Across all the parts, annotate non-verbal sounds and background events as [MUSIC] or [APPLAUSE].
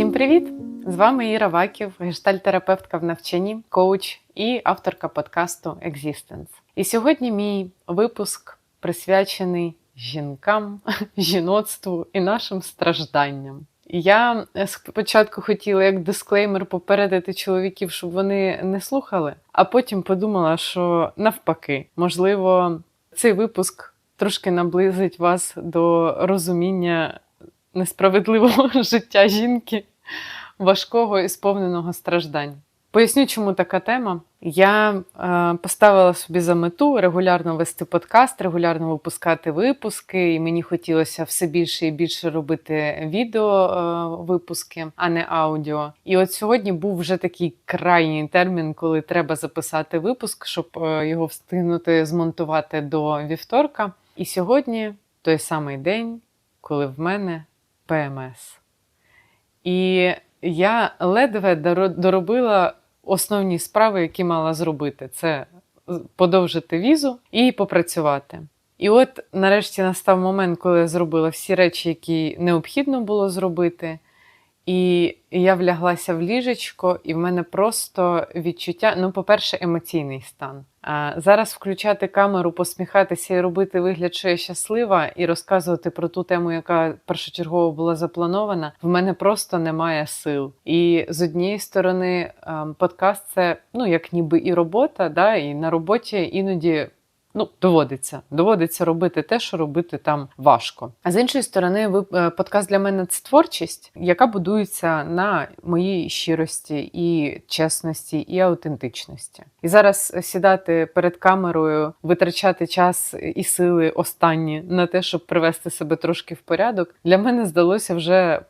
Всім привіт! З вами Іра Ваків, гештальтерапевтка в навчанні, коуч і авторка подкасту Existence. І сьогодні мій випуск присвячений жінкам, [LAUGHS] жіноцтву і нашим стражданням. Я спочатку хотіла як дисклеймер попередити чоловіків, щоб вони не слухали, а потім подумала, що навпаки, можливо, цей випуск трошки наблизить вас до розуміння несправедливого [LAUGHS] життя жінки, важкого і сповненого страждань. Поясню, чому така тема. Я е, поставила собі за мету регулярно вести подкаст, регулярно випускати випуски, і мені хотілося все більше і більше робити відео е, випуски, а не аудіо. І от сьогодні був вже такий крайній термін, коли треба записати випуск, щоб е, його встигнути змонтувати до вівторка. І сьогодні той самий день, коли в мене ПМС. І я ледве доробила основні справи, які мала зробити: це подовжити візу і попрацювати. І от нарешті настав момент, коли я зробила всі речі, які необхідно було зробити. І я вляглася в ліжечко, і в мене просто відчуття, ну, по-перше, емоційний стан. Зараз включати камеру, посміхатися і робити вигляд, що я щаслива, і розказувати про ту тему, яка першочергово була запланована, в мене просто немає сил. І з однієї сторони, подкаст це ну як ніби і робота, да, і на роботі іноді Ну, доводиться доводиться робити те, що робити там важко. А з іншої сторони, ви е, подкаст для мене це творчість, яка будується на моїй щирості і чесності, і аутентичності. І зараз сідати перед камерою, витрачати час і сили останні на те, щоб привести себе трошки в порядок, для мене здалося вже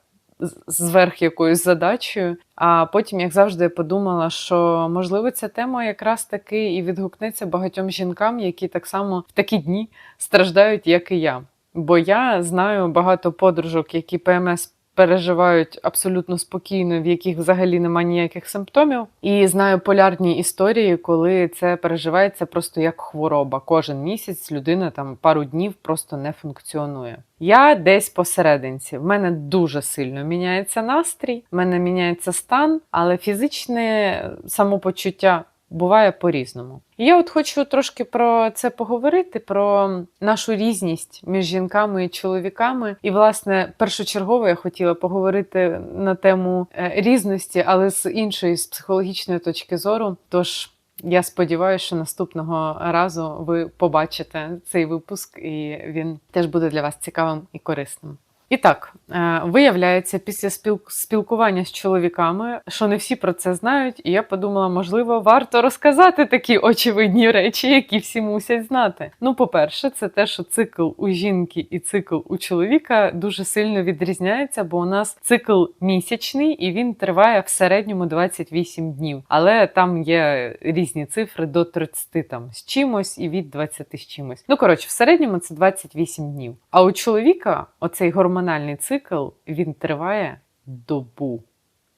зверх якоюсь задачею. А потім, як завжди, я подумала, що можливо ця тема якраз таки і відгукнеться багатьом жінкам, які так само в такі дні страждають, як і я. Бо я знаю багато подружок, які ПМС переживають абсолютно спокійно, в яких взагалі немає ніяких симптомів. І знаю полярні історії, коли це переживається просто як хвороба. Кожен місяць людина там пару днів просто не функціонує. Я десь посерединці. В мене дуже сильно міняється настрій, в мене міняється стан, але фізичне самопочуття буває по-різному. І я от хочу трошки про це поговорити: про нашу різність між жінками і чоловіками. І, власне, першочергово я хотіла поговорити на тему е, різності, але з іншої з психологічної точки зору. Тож. Я сподіваюся, що наступного разу ви побачите цей випуск, і він теж буде для вас цікавим і корисним. І так, е, виявляється, після спілкування з чоловіками, що не всі про це знають, і я подумала, можливо, варто розказати такі очевидні речі, які всі мусять знати. Ну, по-перше, це те, що цикл у жінки і цикл у чоловіка дуже сильно відрізняється, бо у нас цикл місячний і він триває в середньому 28 днів. Але там є різні цифри до 30 там з чимось і від 20 з чимось. Ну коротше, в середньому це 28 днів. А у чоловіка оцей гормон гормональний цикл він триває добу.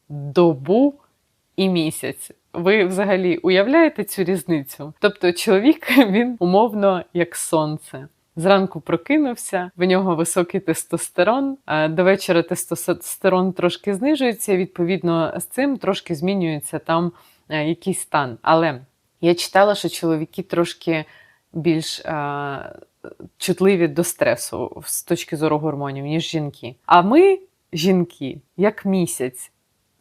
Добу і місяць. Ви взагалі уявляєте цю різницю? Тобто чоловік [LAUGHS] він умовно як сонце. Зранку прокинувся, в нього високий тестостерон, до вечора тестостерон трошки знижується, відповідно з цим трошки змінюється там е, якийсь стан. Але я читала, що чоловіки трошки більш чутливі до стресу з точки зору гормонів, ніж жінки. А ми, жінки, як місяць,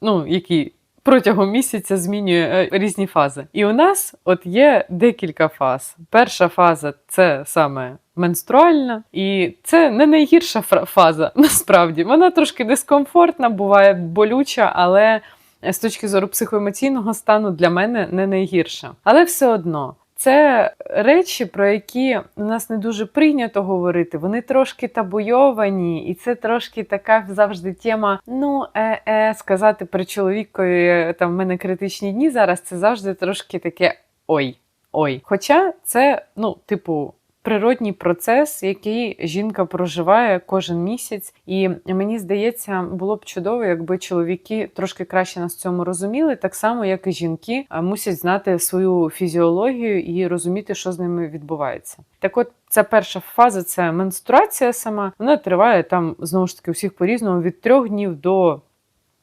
ну, який протягом місяця змінює е, різні фази. І у нас от є декілька фаз. Перша фаза це саме. Менструальна, і це не найгірша фаза, [LAUGHS] насправді. Вона трошки дискомфортна, буває болюча, але з точки зору психоемоційного стану для мене не найгірша. Але все одно це речі, про які у нас не дуже прийнято говорити. Вони трошки табуйовані, і це трошки така завжди тема. Ну, е-е, сказати при чоловікові там в мене критичні дні зараз. Це завжди трошки таке ой. Ой. Хоча це, ну, типу, природній процес, який жінка проживає кожен місяць. І мені здається, було б чудово, якби чоловіки трошки краще нас цьому розуміли, так само, як і жінки мусять знати свою фізіологію і розуміти, що з ними відбувається. Так, от ця перша фаза це менструація сама. Вона триває там знову ж таки усіх по різному від трьох днів до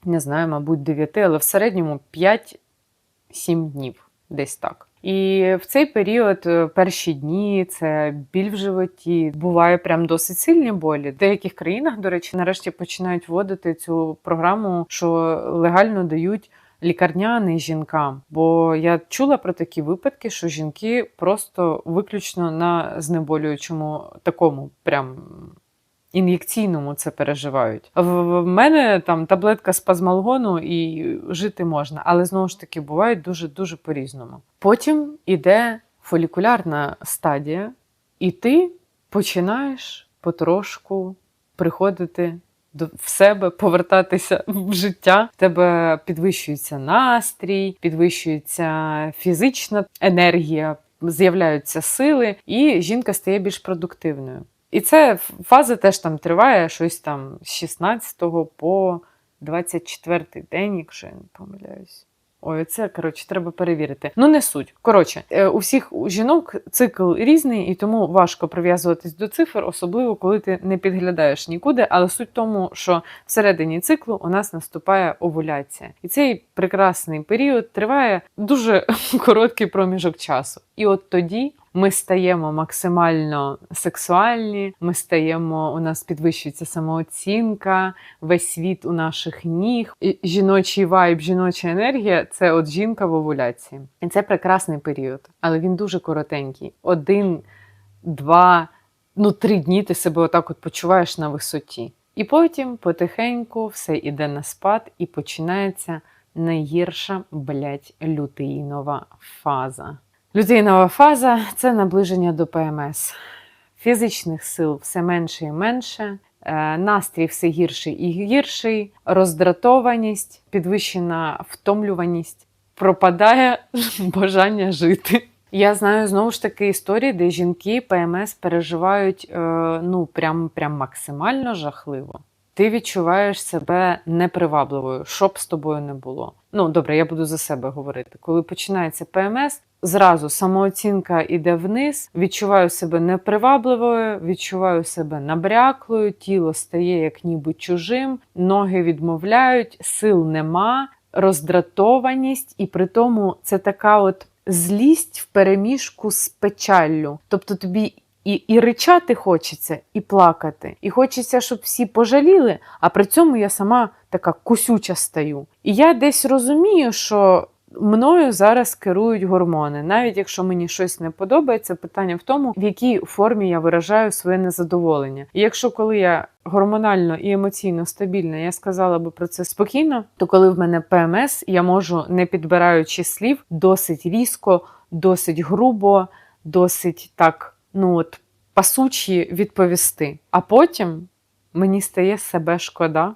не знаю, мабуть, 9, але в середньому 5-7 днів, десь так. І в цей період е, перші дні це біль в животі, буває прям досить сильні болі. В деяких країнах, до речі, нарешті починають вводити цю програму, що легально дають. Лікарняний жінкам, бо я чула про такі випадки, що жінки просто виключно на знеболюючому такому прям ін'єкційному це переживають. В мене там таблетка спазмалгону і жити можна, але знову ж таки бувають дуже дуже по-різному. Потім іде фолікулярна стадія, і ти починаєш потрошку приходити до в себе, повертатися [LAUGHS] в життя. В тебе підвищується настрій, підвищується фізична енергія, з'являються сили, і жінка стає більш продуктивною. І це фаза теж там триває щось там з 16 по 24 день, якщо я не помиляюсь. Ой, це коротше, треба перевірити. Ну, не суть. Коротше, е, у всіх у жінок цикл різний, і тому важко прив'язуватись до цифр, особливо коли ти не підглядаєш нікуди. Але суть в тому, що всередині циклу у нас наступає овуляція, і цей прекрасний період триває дуже [LAUGHS] короткий проміжок часу. І от тоді ми стаємо максимально сексуальні, ми стаємо, у нас підвищується самооцінка, весь світ у наших ніг. І жіночий вайб, жіноча енергія це от жінка в овуляції. І це прекрасний період, але він дуже коротенький. Один, два, ну три дні ти себе отак от почуваєш на висоті. І потім потихеньку все йде на спад, і починається найгірша, блять, лютеїнова фаза. Лютеїнова фаза це наближення до ПМС. Фізичних сил все менше і менше, е, настрій все гірший і гірший, роздратованість, підвищена втомлюваність, пропадає [LAUGHS] бажання жити. Я знаю знову ж таки історії, де жінки ПМС переживають е, ну прям, прям максимально жахливо. Ти відчуваєш себе непривабливою, що б з тобою не було. Ну добре, я буду за себе говорити. Коли починається ПМС, зразу самооцінка йде вниз, відчуваю себе непривабливою, відчуваю себе набряклою, тіло стає як ніби чужим, ноги відмовляють, сил нема, роздратованість, і при тому це така от злість в переміжку з печаллю. Тобто тобі. І і ричати хочеться, і плакати. І хочеться, щоб всі пожаліли, а при цьому я сама така кусюча стаю. І я десь розумію, що Мною зараз керують гормони. Навіть якщо мені щось не подобається, питання в тому, в якій формі я виражаю своє незадоволення. І якщо коли я гормонально і емоційно стабільна, я сказала би про це спокійно, то коли в мене ПМС, я можу, не підбираючи слів, досить різко, досить грубо, досить так, ну от пасучі відповісти. А потім мені стає себе шкода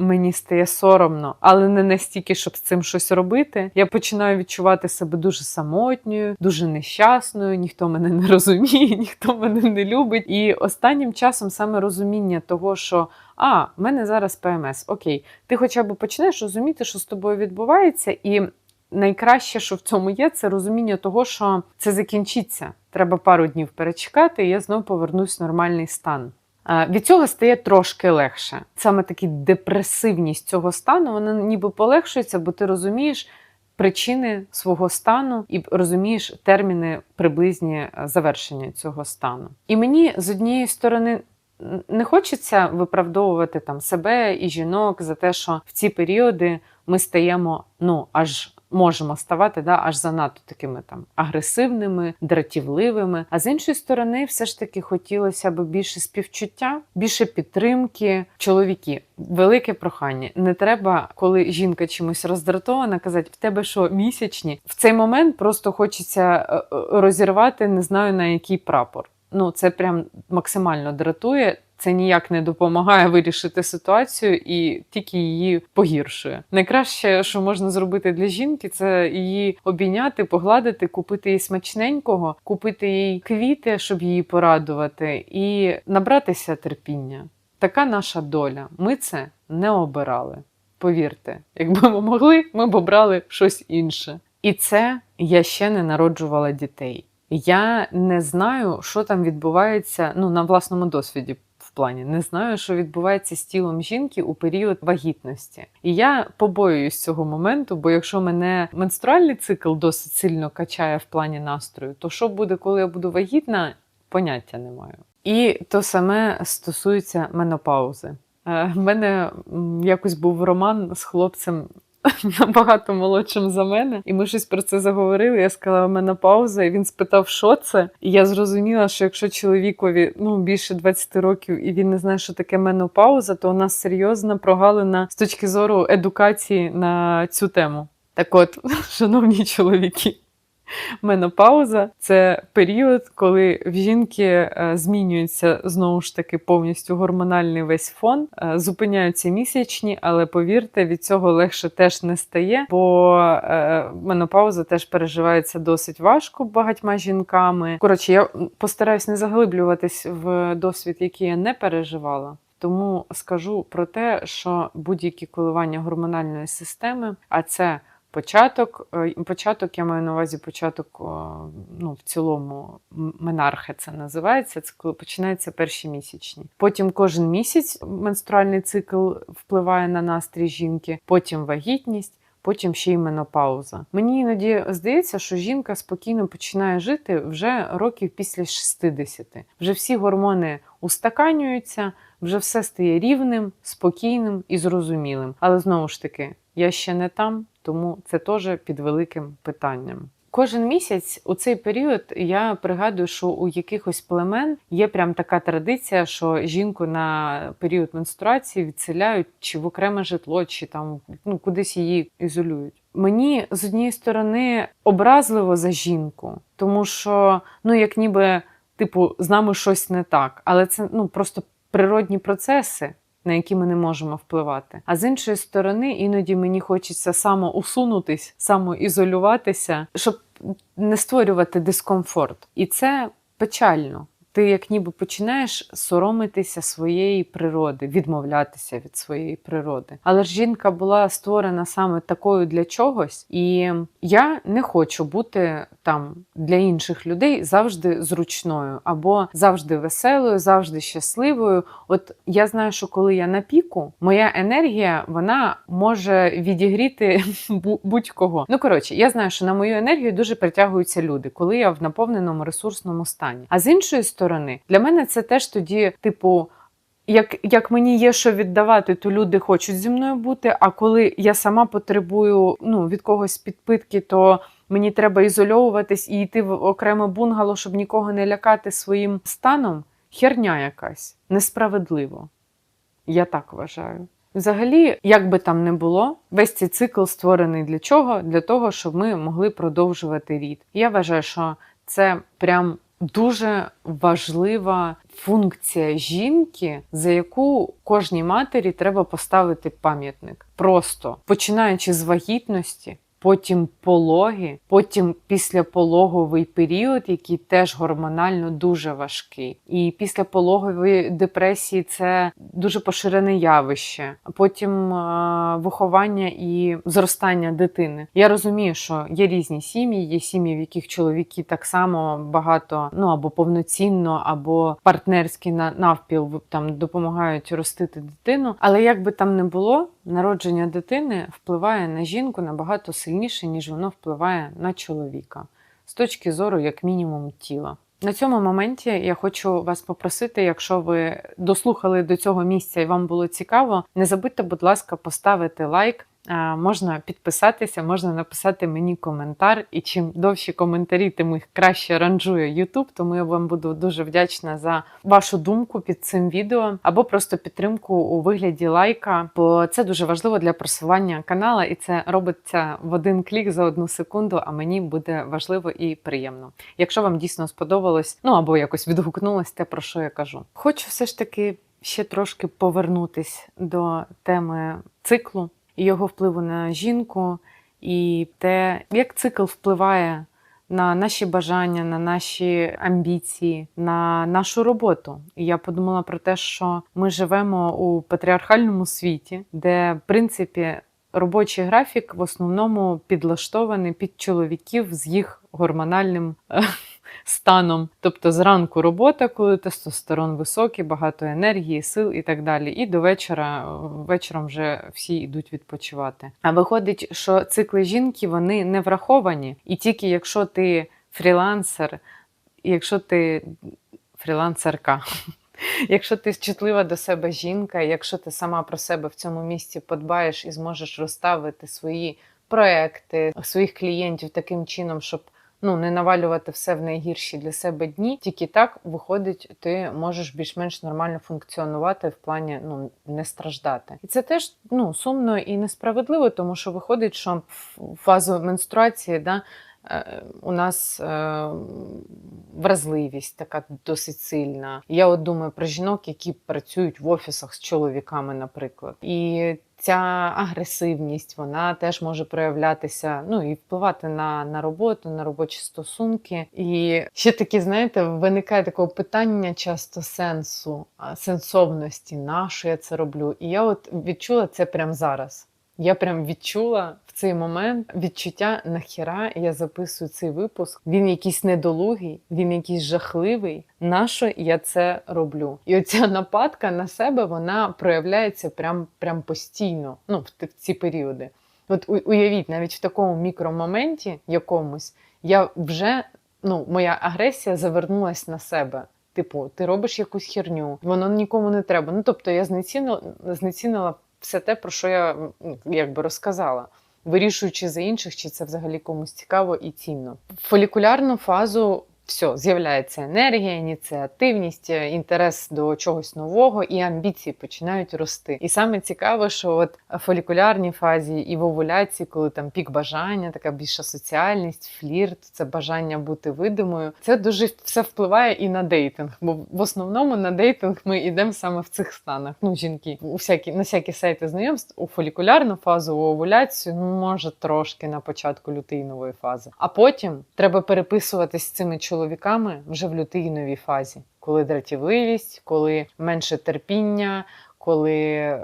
мені стає соромно, але не настільки, щоб з цим щось робити. Я починаю відчувати себе дуже самотньою, дуже нещасною, ніхто мене не [LAUGHS] розуміє, ніхто мене не любить. І останнім часом саме розуміння того, що а, в мене зараз ПМС, окей, ти хоча б почнеш розуміти, що з тобою відбувається, і найкраще, що в цьому є, це розуміння того, що це закінчиться. Треба пару днів перечекати, і я знову повернусь в нормальний стан. Від цього стає трошки легше. Саме такі депресивність цього стану, вона ніби полегшується, бо ти розумієш причини свого стану і розумієш терміни приблизні завершення цього стану. І мені з однієї сторони. Не хочеться виправдовувати там себе і жінок за те, що в ці періоди ми стаємо ну аж можемо ставати да, аж занадто такими там агресивними, дратівливими. А з іншої сторони, все ж таки хотілося б більше співчуття, більше підтримки. Чоловіки, велике прохання. Не треба, коли жінка чимось роздратована, казати, в тебе що місячні. В цей момент просто хочеться е, е, розірвати, не знаю на який прапор. Ну, це прям максимально дратує це ніяк не допомагає вирішити ситуацію і тільки її погіршує. Найкраще, що можна зробити для жінки, це її обійняти, погладити, купити їй смачненького, купити їй квіти, щоб її порадувати, і набратися терпіння. Така наша доля. Ми це не обирали. Повірте, якби ми могли, ми б обрали щось інше. І це я ще не народжувала дітей. Я не знаю, що там відбувається ну, на власному досвіді в плані не знаю, що відбувається з тілом жінки у період вагітності. І я побоююсь цього моменту, бо якщо мене менструальний цикл досить сильно качає в плані настрою, то що буде, коли я буду вагітна, поняття не маю. І то саме стосується менопаузи. Е, В мене якось був роман з хлопцем [LAUGHS] набагато молодшим за мене, і ми щось про це заговорили. Я сказала менопауза, і він спитав, що це. І я зрозуміла, що якщо чоловікові ну більше 20 років і він не знає, що таке менопауза, то у нас серйозна прогалина з точки зору едукації на цю тему. Так от, [LAUGHS] шановні чоловіки. Менопауза це період, коли в жінки е, змінюється знову ж таки повністю гормональний весь фон, е, зупиняються місячні, але повірте, від цього легше теж не стає, бо е, менопауза теж переживається досить важко багатьма жінками. Коротше, я постараюсь не заглиблюватись в досвід, який я не переживала. Тому скажу про те, що будь-які коливання гормональної системи, а це Початок, е, початок, я маю на увазі початок, ну, в цілому менархе це називається. Це коли починаються перші місячні. Потім кожен місяць менструальний цикл впливає на настрій жінки, потім вагітність. Потім ще й менопауза. Мені іноді здається, що жінка спокійно починає жити вже років після 60. Вже всі гормони устаканюються, вже все стає рівним, спокійним і зрозумілим. Але знову ж таки, я ще не там, тому це теж під великим питанням. Кожен місяць у цей період я пригадую, що у якихось племен є прям така традиція, що жінку на період менструації відселяють чи в окреме житло, чи там ну кудись її ізолюють. Мені з однієї сторони образливо за жінку, тому що ну як ніби типу з нами щось не так, але це ну просто природні процеси на які ми не можемо впливати. А з іншої сторони, іноді мені хочеться самоусунутись, самоізолюватися, щоб не створювати дискомфорт. І це печально. Ти як ніби починаєш соромитися своєї природи, відмовлятися від своєї природи. Але ж жінка була створена саме такою для чогось, і я не хочу бути там для інших людей завжди зручною або завжди веселою, завжди щасливою. От я знаю, що коли я на піку, моя енергія вона може відігріти [LAUGHS] будь-кого. Ну коротше, я знаю, що на мою енергію дуже притягуються люди, коли я в наповненому ресурсному стані. А з іншої сторони, для мене це теж тоді, типу. Як як мені є що віддавати, то люди хочуть зі мною бути. А коли я сама потребую ну, від когось підпитки, то мені треба ізольовуватись і йти в окреме бунгало, щоб нікого не лякати своїм станом. Херня якась несправедливо. Я так вважаю. Взагалі, як би там не було, весь цей цикл створений для чого? Для того, щоб ми могли продовжувати рід. Я вважаю, що це прям дуже важлива функція жінки, за яку кожній матері треба поставити пам'ятник. Просто починаючи з вагітності. Потім пологи, потім післяпологовий період, який теж гормонально дуже важкий. І післяпологові депресії це дуже поширене явище. Потім е виховання і зростання дитини. Я розумію, що є різні сім'ї, є сім'ї, в яких чоловіки так само багато ну або повноцінно, або партнерський навпіл там допомагають ростити дитину. Але як би там не було, народження дитини впливає на жінку набагато сильніше, ніж воно впливає на чоловіка з точки зору, як мінімум, тіла. На цьому моменті я хочу вас попросити, якщо ви дослухали до цього місця і вам було цікаво, не забудьте, будь ласка, поставити лайк. Можна підписатися, можна написати мені коментар, і чим довші коментарі, тим їх краще ранжує YouTube, тому я вам буду дуже вдячна за вашу думку під цим відео або просто підтримку у вигляді лайка, бо це дуже важливо для просування канала, і це робиться в один клік за одну секунду. А мені буде важливо і приємно. Якщо вам дійсно сподобалось, ну або якось відгукнулось те, про що я кажу. Хочу все ж таки ще трошки повернутись до теми циклу його впливу на жінку, і те, як цикл впливає на наші бажання, на наші амбіції, на нашу роботу. І я подумала про те, що ми живемо у патріархальному світі, де, в принципі, робочий графік в основному підлаштований під чоловіків з їх гормональним станом. Тобто зранку робота, коли тестостерон високий, багато енергії, сил і так далі. І до вечора вечором вже всі йдуть відпочивати. А виходить, що цикли жінки вони не враховані, і тільки якщо ти фрілансер, якщо ти фрілансерка. [LAUGHS] Якщо ти чутлива до себе жінка, якщо ти сама про себе в цьому місці подбаєш і зможеш розставити свої проекти, своїх клієнтів таким чином, щоб ну не навалювати все в найгірші для себе дні, тільки так виходить, ти можеш більш-менш нормально функціонувати в плані ну не страждати. І це теж ну сумно і несправедливо, тому що виходить, що в фазу менструації да. Е, у нас е, вразливість така досить сильна. Я от думаю про жінок, які працюють в офісах з чоловіками, наприклад. І ця агресивність вона теж може проявлятися, ну і впливати на на роботу, на робочі стосунки. І ще такі, знаєте, виникає такого питання часто сенсу, сенсовності, на що я це роблю. І я от відчула це прямо зараз. Я прям відчула в цей момент відчуття нахіра я записую цей випуск. Він якийсь недолугий, він якийсь жахливий. Нащо я це роблю? І оця нападка на себе вона проявляється прям прям постійно. Ну, в ці періоди. От уявіть, навіть в такому мікромоменті якомусь я вже ну, моя агресія завернулась на себе. Типу, ти робиш якусь херню, воно нікому не треба. Ну тобто я знецінила, знецінила все те, про що я якби розказала. Вирішуючи за інших, чи це взагалі комусь цікаво і цінно. Фолікулярну фазу все, з'являється енергія, ініціативність, е, інтерес до чогось нового і амбіції починають рости. І саме цікаве, що от фолікулярній фазі і в овуляції, коли там пік бажання, така більша соціальність, флірт, це бажання бути видимою. Це дуже все впливає і на дейтинг. Бо в основному на дейтинг ми йдемо саме в цих станах. Ну, жінки у всякі на всякі сайти знайомств у фолікулярну фазу, у овуляцію, ну може трошки на початку лютеїнової фази. А потім треба переписуватись з цими чоловіками чоловіками вже в лютеїновій фазі, коли дратівливість, коли менше терпіння, коли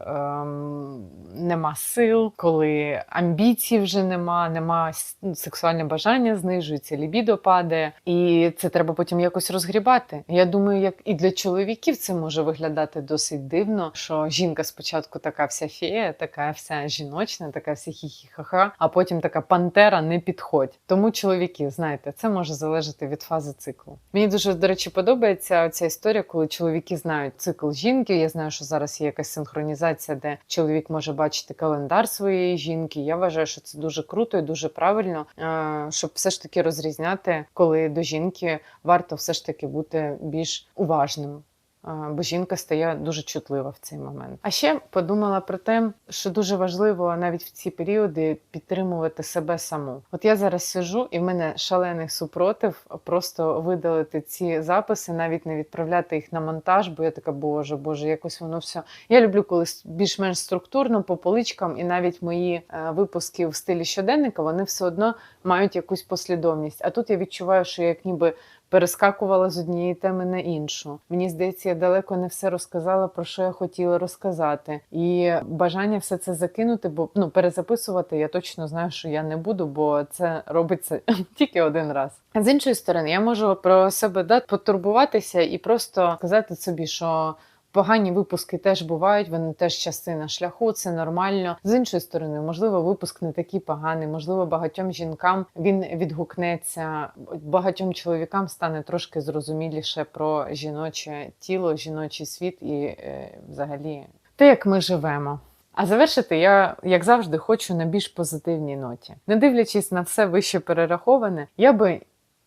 ем, нема сил, коли амбіцій вже нема, нема ну, сексуальне бажання знижується, лібідо падає, і це треба потім якось розгрібати. Я думаю, як і для чоловіків це може виглядати досить дивно, що жінка спочатку така вся фея, така вся жіночна, така вся хі-хі-ха-ха, а потім така пантера не підходь. Тому чоловіки, знаєте, це може залежати від фази циклу. Мені дуже до речі подобається ця історія, коли чоловіки знають цикл жінки. Я знаю, що зараз є якась синхронізація, де чоловік може бачити календар своєї жінки. Я вважаю, що це дуже круто і дуже правильно, е, щоб все ж таки розрізняти, коли до жінки варто все ж таки бути більш уважним бо жінка стає дуже чутлива в цей момент. А ще подумала про те, що дуже важливо навіть в ці періоди підтримувати себе саму. От я зараз сижу, і в мене шалений супротив просто видалити ці записи, навіть не відправляти їх на монтаж, бо я така, боже, боже, якось воно все. Я люблю, коли більш-менш структурно по поличкам, і навіть мої е, випуски в стилі щоденника вони все одно мають якусь послідовність. А тут я відчуваю, що я як ніби перескакувала з однієї теми на іншу. Мені здається, я далеко не все розказала, про що я хотіла розказати. І бажання все це закинути, бо ну перезаписувати я точно знаю, що я не буду, бо це робиться [LAUGHS] тільки один раз. З іншої сторони, я можу про себе дати потурбуватися і просто сказати собі, що. Погані випуски теж бувають, вони теж частина шляху, це нормально. З іншої сторони, можливо, випуск не такий поганий, можливо, багатьом жінкам він відгукнеться, багатьом чоловікам стане трошки зрозуміліше про жіноче тіло, жіночий світ і е, взагалі те, як ми живемо. А завершити я, як завжди, хочу на більш позитивній ноті. Не дивлячись на все вище перераховане, я би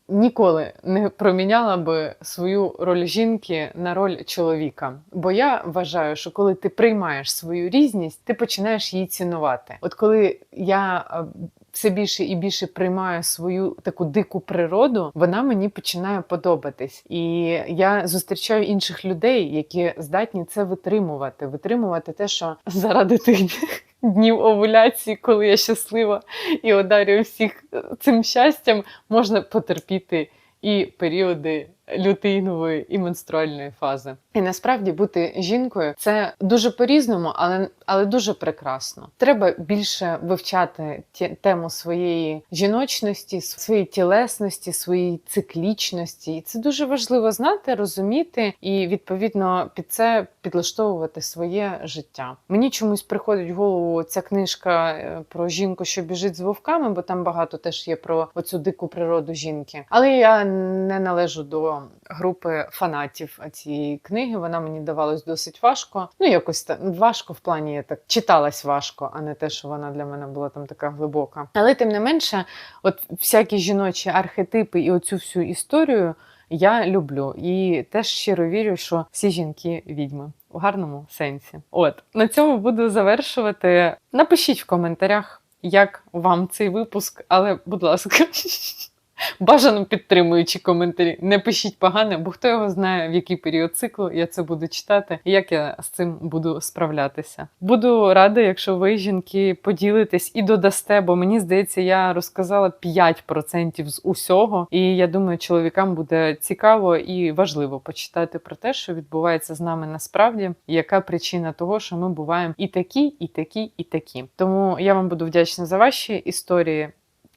ніколи не проміняла би свою роль жінки на роль чоловіка. Бо я вважаю, що коли ти приймаєш свою різність, ти починаєш її цінувати. От коли я е, все більше і більше приймаю свою таку дику природу, вона мені починає подобатись. І я зустрічаю інших людей, які здатні це витримувати, витримувати те, що заради тих днів овуляції, коли я щаслива і одарюю всіх е, цим щастям, можна потерпіти і періоди лютеїнової і менструальної фази. І насправді бути жінкою це дуже по-різному, але, але дуже прекрасно. Треба більше вивчати ті- тему своєї жіночності, своєї тілесності, своєї циклічності. І це дуже важливо знати, розуміти і відповідно під це підлаштовувати своє життя. Мені чомусь приходить в голову ця книжка е, про жінку, що біжить з вовками, бо там багато теж є про оцю дику природу жінки. Але я не належу до групи фанатів цієї книги. Вона мені давалась досить важко. Ну якось так важко в плані я так читалась важко, а не те, що вона для мене була там така глибока. Але тим не менше, от всякі жіночі архетипи і оцю всю історію. Я люблю і теж щиро вірю, що всі жінки відьми в гарному сенсі. От на цьому буду завершувати. Напишіть в коментарях, як вам цей випуск, але, будь ласка, [LAUGHS] бажано підтримуючи коментарі. Не пишіть погане, бо хто його знає, в який період циклу я це буду читати, і як я з цим буду справлятися. Буду рада, якщо ви, жінки, поділитесь і додасте, бо мені здається, я розказала 5% з усього, і я думаю, чоловікам буде цікаво і важливо почитати про те, що відбувається з нами насправді, і яка причина того, що ми буваємо і такі, і такі, і такі. Тому я вам буду вдячна за ваші історії.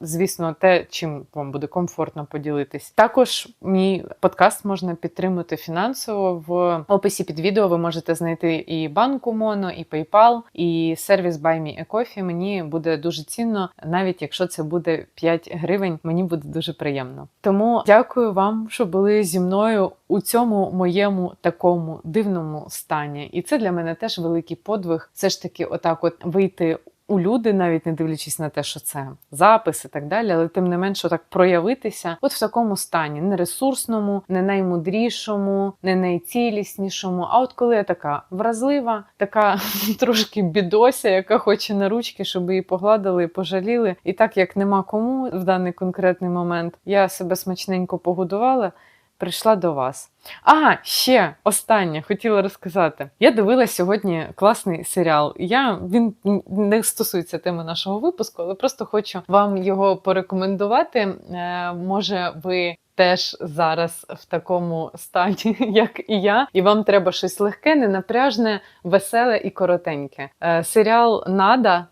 Звісно, те, чим вам буде комфортно поділитись. Також мій подкаст можна підтримати фінансово. В описі під відео ви можете знайти і банку Моно, і PayPal, і сервіс Buy Me. Мені буде дуже цінно, навіть якщо це буде 5 гривень. Мені буде дуже приємно. Тому дякую вам, що були зі мною у цьому моєму такому дивному стані. І це для мене теж великий подвиг. Все ж таки, отак, от вийти у люди, навіть не дивлячись на те, що це запис і так далі, але тим не менше так проявитися, от в такому стані, не ресурсному, не наймудрішому, не найціліснішому. А от коли я така вразлива, така [LAUGHS] трошки бідося, яка хоче на ручки, щоб її погладили і пожаліли. І так як нема кому в даний конкретний момент, я себе смачненько погодувала. Прийшла до вас. А, ще останнє хотіла розказати. Я дивилася сьогодні класний серіал. Я він не стосується теми нашого випуску, але просто хочу вам його порекомендувати. Е, може, ви. Теж зараз в такому стані, [LAUGHS] як і я, і вам треба щось легке, ненапряжне, веселе і коротеньке. Е, серіал Нада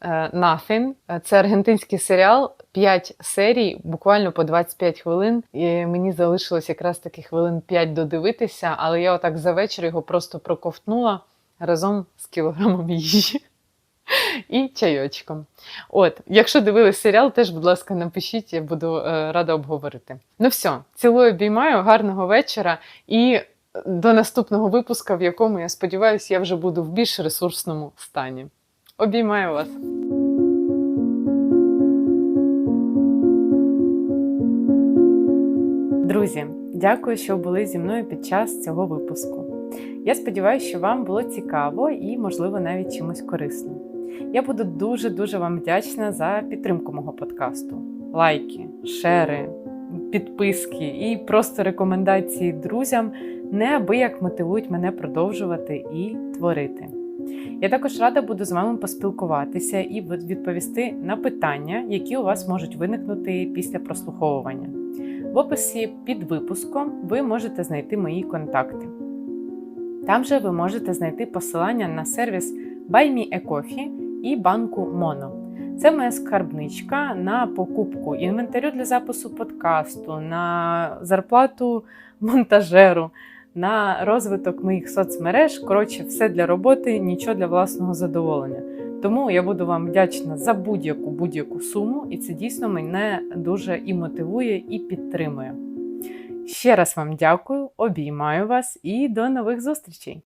е, Nothing. Е, Це аргентинський серіал. 5 серій, буквально по 25 хвилин. І мені залишилось якраз таки хвилин 5 додивитися, але я отак за вечір його просто проковтнула разом з кілограмом їжі і чайочком. От, якщо дивились серіал, теж, будь ласка, напишіть, я буду е, рада обговорити. Ну все, цілую, обіймаю, гарного вечора і до наступного випуска, в якому я сподіваюся, я вже буду в більш ресурсному стані. Обіймаю вас! Друзі, дякую, що були зі мною під час цього випуску. Я сподіваюся, що вам було цікаво і, можливо, навіть чимось корисно. Я буду дуже-дуже вам вдячна за підтримку мого подкасту. Лайки, шери, підписки і просто рекомендації друзям неабияк мотивують мене продовжувати і творити. Я також рада буду з вами поспілкуватися і відповісти на питання, які у вас можуть виникнути після прослуховування. В описі під випуском ви можете знайти мої контакти. Там же ви можете знайти посилання на сервіс Buy Me a Coffee і банку Mono. Це моя скарбничка на покупку інвентарю для запису подкасту, на зарплату монтажеру, на розвиток моїх соцмереж. Коротше, все для роботи, нічого для власного задоволення. Тому я буду вам вдячна за будь-яку будь-яку суму, і це дійсно мене дуже і мотивує, і підтримує. Ще раз вам дякую, обіймаю вас і до нових зустрічей!